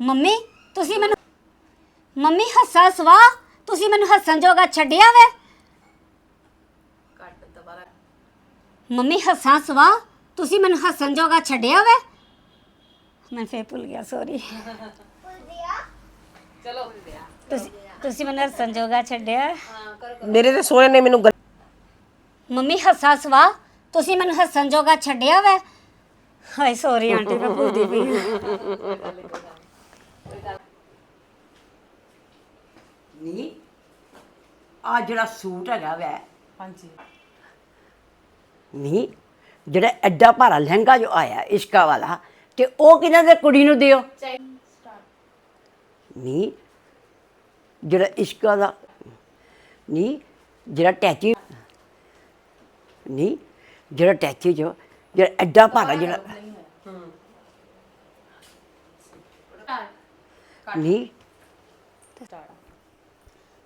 Mummy ਤੁਸੀਂ ਮੈਨੂੰ mummy ਹੱਸਾ ਸਵਾ। ਤੁਸੀਂ ਮੈਨੂੰ ਹੱਸਣ ਜੋਗਾ ਛੱਡਿਆ ਵੇ। ਮੰਮੀ ਹੱਸਾਂ ਸਵਾ। ਤੁਸੀਂ ਮੈਨੂੰ ਹੱਸਣ ਜੋਗਾ ਛੱਡਿਆ ਵੇ। ਮੈਂ ਫੇਰ ਭੁੱਲ ਗਿਆ ਸੌਰੀ ਚਲੋ ਤੁਸੀਂ ਤੁਸੀਂ ਮੈਨੂੰ ਹੱਸਣ ਜੋਗਾ ਛੱਡਿਆ। ਮੇਰੇ ਤੇ ਸੋਹਣੇ ਨੇ ਮੈਨੂੰ ਗੱਲ- ਮੰਮੀ ਹੱਸਾ ਸਵਾ। ਤੁਸੀਂ ਮੈਨੂੰ ਹੱਸਣ ਜੋਗਾ ਛੱਡਿਆ ਵੇ। ਹਾਏ ਸੌਰੀ ਆਂਟੀ ਮੈਂ ਭੁੱਲਦੀ ਪਈ ਹਾਂ। ਨਹੀਂ। ਆ ਜਿਹੜਾ ਸੂਟ ਹੈਗਾ ਵੈ। ਹਾਂਜੀ। ਨਹੀਂ ਜਿਹੜਾ ਐਡਾ ਭਾਰਾ ਲਹਿੰਗਾ ਜੋ ਆਇਆ ਇਸ਼ਕਾ ਵਾਲਾ ਤੇ ਉਹ ਕਿਹਨਾਂ ਦੇ ਕੁੜੀ ਨੂੰ ਦਿਓ? ਨਹੀਂ ਜਿਹੜਾ ਇਸ਼ਕਾ ਦਾ ਨਹੀਂ ਜਿਹੜਾ ਟੈਚੀ ਨਹੀਂ ਜਿਹੜਾ ਟੈਚੀ ਜੋ ਜਿਹੜਾ ਐਡਾ ਭਾਰਾ ਜਿਹੜਾ ਨਹੀਂ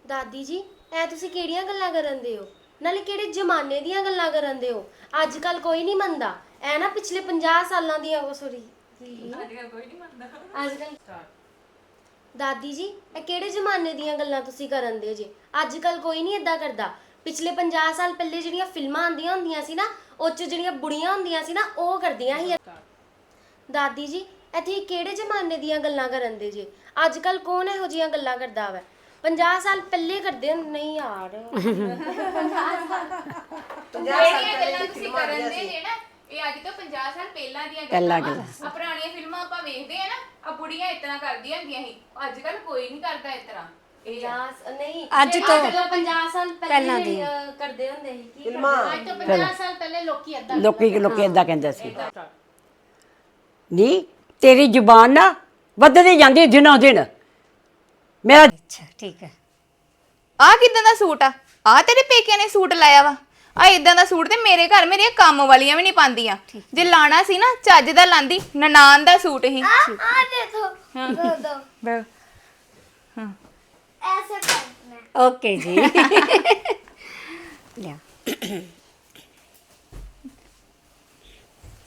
ਦਾਦੀ ਜੀ ਐ ਤੁਸੀਂ ਕਿਹੜੀਆਂ ਗੱਲਾਂ ਕਰਨ ਦੇ ਹੋ? ਨਾਲੇ ਕਿਹੜੇ ਜ਼ਮਾਨੇ ਦੀਆਂ ਗੱਲਾਂ ਕਰਨ ਦੇ ਹੋ? ਅੱਜ ਕੱਲ ਕੋਈ ਨਹੀਂ ਮੰਨਦਾ। ਐ ਨਾ ਪਿਛਲੇ 50 ਸਾਲਾਂ ਦੀਆਂ ਉਹ ਸੌਰੀ ਅੱਜ ਕੱਲ ਕੋਈ ਨਹੀਂ ਮੰਨਦਾ। ਅੱਜ ਕੱਲ ਦਾਦੀ ਜੀ ਇਹ ਕਿਹੜੇ ਜ਼ਮਾਨੇ ਦੀਆਂ ਗੱਲਾਂ ਤੁਸੀਂ ਕਰਨ ਦੇ ਜੇ? ਅੱਜ ਕੱਲ ਕੋਈ ਨਹੀਂ ਇਦਾਂ ਕਰਦਾ। ਪਿਛਲੇ 50 ਸਾਲ ਪਹਿਲੇ ਜਿਹੜੀਆਂ ਫਿਲਮਾਂ ਆਉਂਦੀਆਂ ਹੁੰਦੀਆਂ ਸੀ ਨਾ ਉਹ 'ਚ ਜਿਹੜੀਆਂ ਬੁੜੀਆਂ ਹੁੰਦੀਆਂ ਸੀ ਨਾ ਉਹ ਕਰਦੀਆਂ ਸੀ। ਦਾਦੀ ਜੀ ਇੱਥੇ ਕਿਹੜੇ ਜ਼ਮਾਨੇ ਦੀਆਂ ਗੱਲਾਂ ਕਰਨ ਦੇ ਜੇ? ਅੱਜ ਕੱਲ ਕੌਣ ਇਹੋ ਜੀਆਂ ਗੱਲਾਂ ਕਰਦਾ ਵਾ? 50 ਸਾਲ ਪਹਿਲੇ ਕਰਦੇ ਹੁੰਦੇ- ਨਹੀਂ ਯਾਰ। ਜਿਹੜੀਆਂ ਗੱਲਾਂ ਤੁਸੀਂ ਕਰਨ ਦੇ ਜੇ ਨਾ ਇਹ ਅੱਜ ਤੋਂ 50 ਸਾਲ ਪਹਿਲਾਂ ਦੀਆਂ ਪਹਿਲਾਂ ਗੱਲਾਂ। ਆ ਪੁਰਾਣੀਆਂ ਫਿਲਮਾਂ ਆਪਾਂ ਵੇਖਦੇ ਆ ਨਾ ਆ ਬੁੜੀਆਂ ਇਤਨਾ ਕਰਦੀਆਂ ਹੁੰਦੀਆਂ ਸੀ। ਅੱਜ ਕੱਲ ਕੋਈ ਨਹੀਂ ਕਰਦਾ ਇਤਨਾ ਇਹ ਆ। 50 ਨਹੀਂ ਅੱਜ ਤੋਂ- ਤੋਂ 50 ਸਾਲ ਪਹਿਲਾਂ ਦੀ। ਕਰਦੇ ਹੁੰਦੇ ਸੀ ਕੀ ਫਿਲਮਾਂ। ਅੱਜ ਤੋਂ 50 ਸਾਲ ਪਹਿਲੇ ਲੋਕੀ ਏਦਾਂ ਲੋਕੀ ਲੋਕੀ ਇਦਾਂ ਕਹਿੰਦੇ ਸੀ। ਨਹੀਂ ਤੇਰੀ ਜ਼ੁਬਾਨ ਨਾ ਵੱਧਦੀ ਜਾਂਦੀ ਦਿਨੋਂ ਦਿਨ। ਮੇਰਾ ਅੱਛਾ ਠੀਕ ਹੈ ਆ ਕਿਦਾਂ ਦਾ ਸੂਟ ਆ ਆ ਤੇਰੇ ਪੇਕਿਆਂ ਨੇ ਸੂਟ ਲਾਇਆ ਵਾ ਆ ਇਦਾਂ ਦਾ ਸੂਟ ਤੇ ਮੇਰੇ ਘਰ ਮੇਰੀਆਂ ਕੰਮ ਵਾਲੀਆਂ ਵੀ ਨਹੀਂ ਪਾਉਂਦੀਆਂ ਜੇ ਲਾਣਾ ਸੀ ਨਾ ਚੱਜ ਦਾ ਲਾਂਦੀ ਨਨਾਨ ਦਾ ਸੂਟ ਹੀ आ दे दो दो दो ऐसे करना है ਓਕੇ ਜੀ ਲਿਆ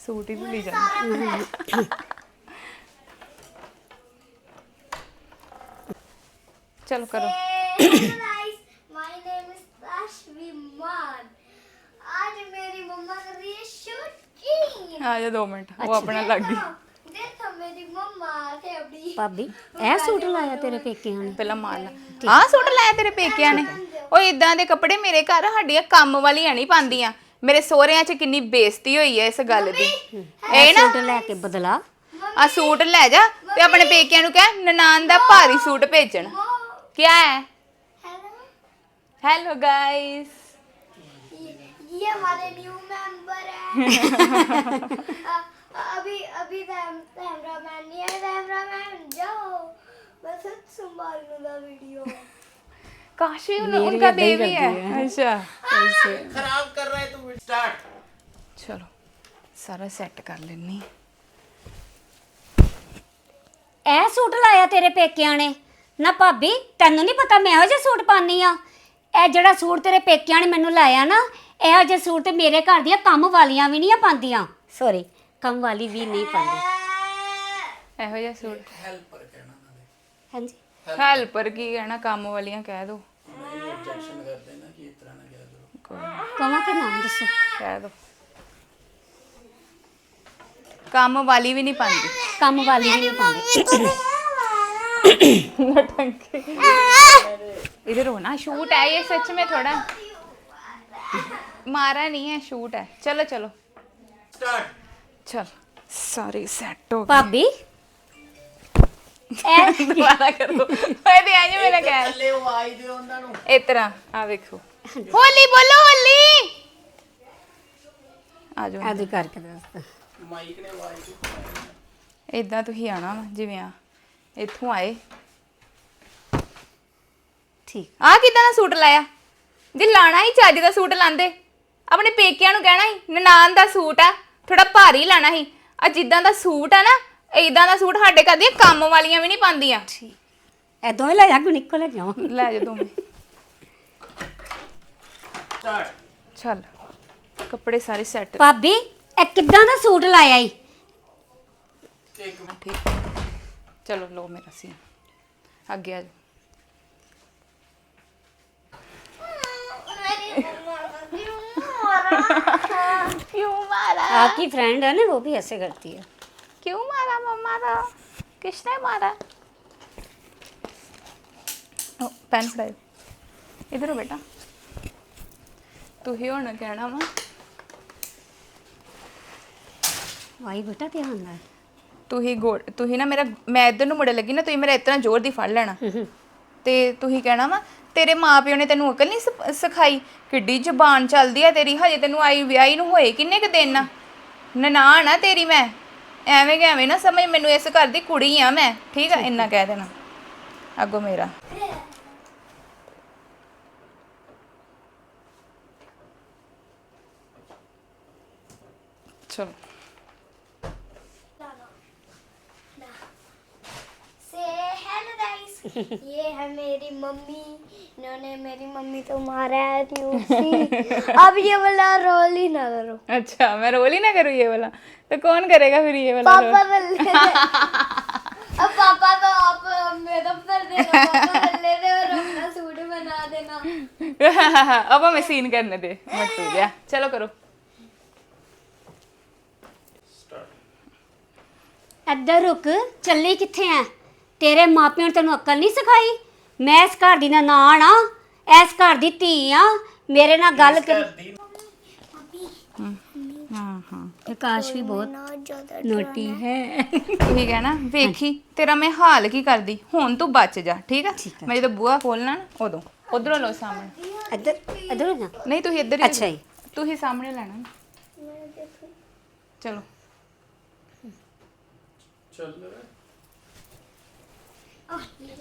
ਸੂਟ ਹੀ ਭੁੱਲੀ ਜਾਂਦੀ ਚਲੋ ਕਰੋ Hey guys, my name is Tashvi Man. आज मेरी मम्मा कर रही है शूटिंग ਆ ਜਾ 2 ਮਿੰਟ ਉਹ ਆਪਣਾ ਲੱਗ ਗਈ देखो मेरी मम्मा थे अभी ਭਾਬੀ ਇਹ ਸੂਟ ਲਾਇਆ ਤੇਰੇ ਪੇਕਿਆਂ ਨੇ ਪਹਿਲਾਂ ਮਾਰ ਲਾ ਆ ਸੂਟ ਲਾਇਆ ਤੇਰੇ ਪੇਕਿਆਂ ਨੇ ਉਹ ਇਦਾਂ ਦੇ ਕੱਪੜੇ ਮੇਰੇ ਘਰ ਸਾਡੀਆਂ ਕੰਮ ਵਾਲੀਆਂ ਨਹੀਂ ਪਾਉਂਦੀਆਂ ਮੇਰੇ ਸਹੁਰਿਆਂ 'ਚ ਕਿੰਨੀ ਬੇਇੱਜ਼ਤੀ ਹੋਈ ਹੈ ਇਸ ਗੱਲ ਦੀ ਇਹ ਨਾ ਸੂਟ ਲੈ ਕੇ ਬਦਲਾ ਆ ਸੂਟ ਲੈ ਜਾ ਤੇ ਆਪਣੇ ਪੇਕਿਆਂ ਨੂੰ ਕਹਿ ਨਨਾਨ ਦਾ ਭਾਰੀ ਸੂਟ ਭੇਜਣ ਕੀ ਹੈ हेलो ਹੈਲੋ ਗਾਇਸ ये, ये हमारे न्यू मेंबर है अ- अभी अभी कैमरामैन नहीं है कैमरामैन जाओ मैं सच संभाल लूंगा वीडियो ਕਾਸ਼ ਵੀ ਉਨ- उनका बेबी है अच्छा खराब कर रहा है तुम स्टार्ट ਚਲੋ ਸਾਰਾ ਸੈੱਟ ਕਰ ਲੈਣੀ ਇਹ ਸੂਟ ਲਾਇਆ ਤੇਰੇ ਪੇਕਿਆਂ ਨੇ ਨਾ ਭਾਬੀ ਤੈਨੂੰ ਨਹੀਂ ਪਤਾ ਮੈਂ ਇਹੋ ਜਿਹਾ ਸੂਟ ਪਾਉਂਦੀ ਆ ਇਹ ਜਿਹੜਾ ਸੂਟ ਤੇਰੇ ਪੇਕਿਆਂ ਨੇ ਮੈਨੂੰ ਲਾਇਆ ਨਾ ਇਹੋ ਜਿਹਾ ਸੂਟ ਤੇ ਮੇਰੇ ਘਰ ਦੀਆਂ ਕੰਮ ਵਾਲੀਆਂ ਵੀ ਨਹੀਂ ਆ ਪਾਉਂਦੀਆਂ। ਸੌਰੀ ਕੰਮ ਵਾਲੀ ਵੀ ਨਹੀਂ ਪਾਉਂਦੀ। ਇਹੋ ਜਿਹਾ ਸੂਟ। ਹੈਲਪਰ ਕਹਿਣਾ ਹਾਂਜੀ। ਹੈਲਪਰ ਕੀ ਕਹਿਣਾ ਕੰਮ ਵਾਲੀਆਂ ਕਹਿ ਦੋ। ਮੈਂ ਆਬਜੈਕਸ਼ਨ ਨਾਮ ਦੱਸੋ? ਕਹਿ ਦੋ। ਕੰਮ ਵਾਲੀ ਵੀ ਨਹੀਂ ਪਾਉਂਦੀ। ਕੰਮ ਵਾਲੀ ਵੀ ਨਹੀਂ ਪਾਉਂਦੀ। इधर हो ना शूट है ये सच में थोड़ा मारा नहीं है शूट है चलो चलो स्टार्ट चल सारी सेट हो ਭਾਬੀ ਇਹ ਦੁਬਾਰਾ ਕਰੋ ਓਏ ਤੇ ਆਜ ਮੇਰਾ ਕਹਿ ਥੱਲੇ ਉਹ ਆਈ ਦੇ ਉਹਨਾਂ ਨੂੰ ਇਸ ਤਰ੍ਹਾਂ ਆ ਵੇਖੋ ਹੋਲੀ ਬੋਲੋ ਹੋਲੀ ਆ ਜਾਓ ਆਦੀ ਕਰਕੇ ਦੱਸ ਮਾਈਕ ਨੇ ਆਵਾਜ਼ ਦਿੱਤੀ ਇਦਾਂ ਤੁਸੀਂ ਆਣਾ ਵਾ, ਜਿਵੇਂ ਆ ਇੱਥੋਂ ਆਏ। ਠੀਕ। ਆ ਕਿਦਾਂ ਦਾ ਸੂਟ ਲਾਇਆ? ਜੇ ਲਾਣਾ ਹੀ ਚੱਜ ਦਾ ਸੂਟ ਲਾਂਦੇ ਆਪਣੇ ਪੇਕਿਆਂ ਨੂੰ ਕਹਿਣਾ ਸੀ ਨਨਾਨ ਦਾ ਸੂਟ ਆ ਥੋੜਾ ਭਾਰੀ ਲਾਣਾ ਸੀ ਆ ਜਿੱਦਾਂ ਦਾ ਸੂਟ ਆ ਨਾ ਇਦਾਂ ਦਾ ਸੂਟ ਸਾਡੇ ਘਰ ਦੀਆਂ ਕੰਮ ਵਾਲੀਆਂ ਵੀ ਨਹੀਂ ਪਾਉਂਦੀਆਂ। ਇਹ ਦੋਵੇਂ ਲੈ ਜਾ ਗੁਣਿਕੋ ਲੈ ਜਾਵਾਂ ਲੈ ਜਾ ਸਟਾਰਟ ਚੱਲ। ਕੱਪੜੇ ਸਾਰੇ ਸੈੱਟ ਭਾਬੀ ਇਹ ਕਿੱਦਾਂ ਦਾ ਸੂਟ ਲਾਇਆ ਈ? ਇੱਕ ਮਿੰਟ। ਠੀਕ। ਚਲੋ ਲੋ ਮੇਰਾ ਸੀ ਅੱਗੇ ਆ ਜਾਓ मेरी मम्मा को क्यों मारा क्यों मारा आपकी फ्रेंड है ना वो भी ऐसे करती है क्यों मारा मम्मा को किसने मारा ओ पेन फड़ाओ इधर हो बेटा तू ही होना कहना वा वाई बेटा ध्यान ਨਾਲ ਤੂੰ ਹੀ ਗੋਲ ਤੂੰ ਹੀ ਨਾ ਮੇਰਾ ਮੈਂ ਇੱਧਰ ਨੂੰ ਮੁੜੇ ਲੱਗੀ ਨਾ ਤੂੰ ਹੀ ਮੇਰਾ ਇਤਨਾ ਜ਼ੋਰ ਦੀ ਫੜ ਲੈਣਾ। ਤੇ ਤੂੰ ਹੀ ਕਹਿਣਾ ਵਾ ਤੇਰੇ ਮਾਪਿਓ ਨੇ ਤੈਨੂੰ ਅਕਲ ਨਹੀਂ ਸਿਖਾਈ? ਕਿੱਡੀ ਜ਼ਬਾਨ ਚੱਲਦੀ ਆ ਤੇਰੀ ਹਜੇ ਤੈਨੂੰ ਆਈ ਵਿਆਹੀ ਨੂੰ ਹੋਏ ਕਿੰਨੇ ਕ ਦਿਨ ਨਾ ਨਨਾਣ ਆ ਤੇਰੀ ਮੈਂ। ਐਵੇਂ ਕਿ ਐਵੇਂ ਨਾ ਸਮਝ ਮੈਨੂੰ ਇਸ ਘਰ ਦੀ ਕੁੜੀ ਆ ਮੈਂ। ਠੀਕ ਆ ਇੰਨਾ ਕਹਿ ਦੇਣਾ। ਅੱਗੋਂ ਮੇਰਾ। ਚਲੋ। ये है मेरी मम्मी। इन्होंने मेरी मम्मी तो मारा है थी अब ये वाला रोल ही ना करो। अच्छा मैं रोल ही ना करूँ ये वाला? तो कौन करेगा फिर ये वाला पापा रोल? अब पापा तो आप मेकअप कर देना ले दे और अपना सूट बना देना। अब हमें सीन करने दे। मत तू जा। चलो करो। इधर रुक। चलने कितने हैं? ਤੇਰੇ ਮਾਪਿਆਂ ਨੇ ਤੈਨੂੰ ਅਕਲ ਨਹੀਂ ਸਿਖਾਈ? ਮੈਂ ਇਸ ਘਰ ਦੀ ਨਨਾਣ ਆ ਇਸ ਘਰ ਦੀ ਧੀ ਆ ਮੇਰੇ ਨਾਲ ਗੱਲ ਕਰ। ਹਾਂ ਹਾਂ ਆਕਾਸ਼ ਵੀ ਬਹੁਤ ਨੋਟੀ ਹੈ। ਠੀਕ ਹੈ ਨਾ? ਵੇਖੀ ਤੇਰਾ ਮੈਂ ਹਾਲ ਕੀ ਕਰਦੀ? ਹੁਣ ਤੂੰ ਬਚ ਜਾ ਠੀਕ ਆ ਮੈਂ ਜਦੋਂ ਬੂਹਾ ਖੋਲਣਾ ਨਾ ਉਦੋਂ। ਉਧਰੋਂ ਲੋ ਸਾਹਮਣੇ। ਇੱਧਰ ਇੱਧਰ ਨਾ। ਨਹੀਂ ਤੁਸੀਂ ਇੱਧਰ ਹੀ ਅੱਛਾ ਜੀ। ਸਾਹਮਣੇ ਲੈਣਾ ਚਲੋ। ਚੱਲ ਚੱਲ